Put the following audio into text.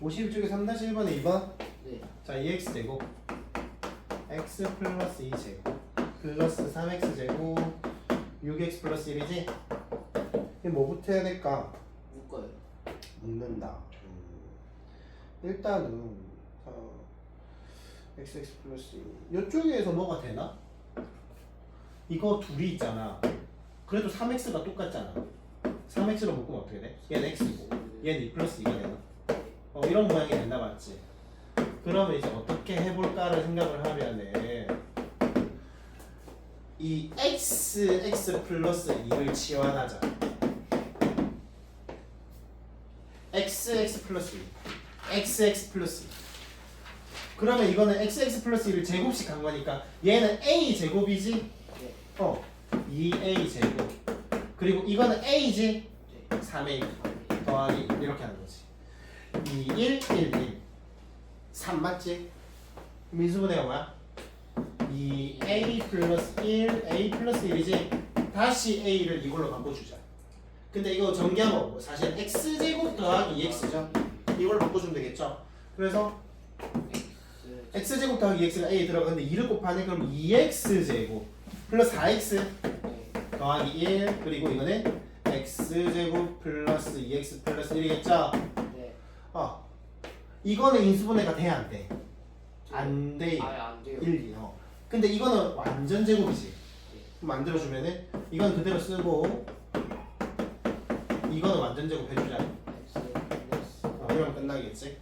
51쪽에 3-1번에 2번 네. 자 2x 제곱 x 플러스 2 제곱 플러스 3x 제곱 6x 플러스 1이지? 이게 뭐부터 해야 될까? 묶어요. 묻는다 음. 일단은 어, xx 플러스 2 이쪽에서 뭐가 되나? 이거 둘이 있잖아 그래도 3x가 똑같잖아 3x로 묶으면 어떻게 돼? 얘는 x고 얘는 2 플러스 2가 되나? 어, 이런 모양이 된다 맞지? 그러면 이제 어떻게 해볼까를 생각을 하면은 이 x x 플러스 2를 치환하자 x x 플러스 2 x x 플러스 2 그러면 이거는 x x 플러스 2를 제곱씩 한 거니까 얘는 a 제곱이지? 네. 어 2a 제곱 그리고 이거는 a지? 네. 3a 더하기 이렇게 하는 거지 2, 1, 1, 1 3 맞지? 민수분해가 뭐야? 2a 플러스 1, a 플러스 1이지? 다시 a를 이걸로 바꿔주자 근데 이거 전개하면 뭐 사실 x제곱 더하기 2x죠? 이걸로 바꿔주면 되겠죠? 그래서 그 x제곱 더하기 2x가 a 들어가는데 2를 곱하니 그럼 2x제곱 플러스 4x 네. 더하기 1 그리고 이거는 x제곱 플러스 2x 플러스 1이겠죠? 네. 어 이거는 인수분해가 돼야 안 돼? 안 돼. 아예 안 돼요. 1, 2. 어. 근데 이거는 완전 제곱이지. 만들어주면은 이건 그대로 쓰고 이거는 완전 제곱 해주자. X 플러스 어, 이러면 끝나겠지?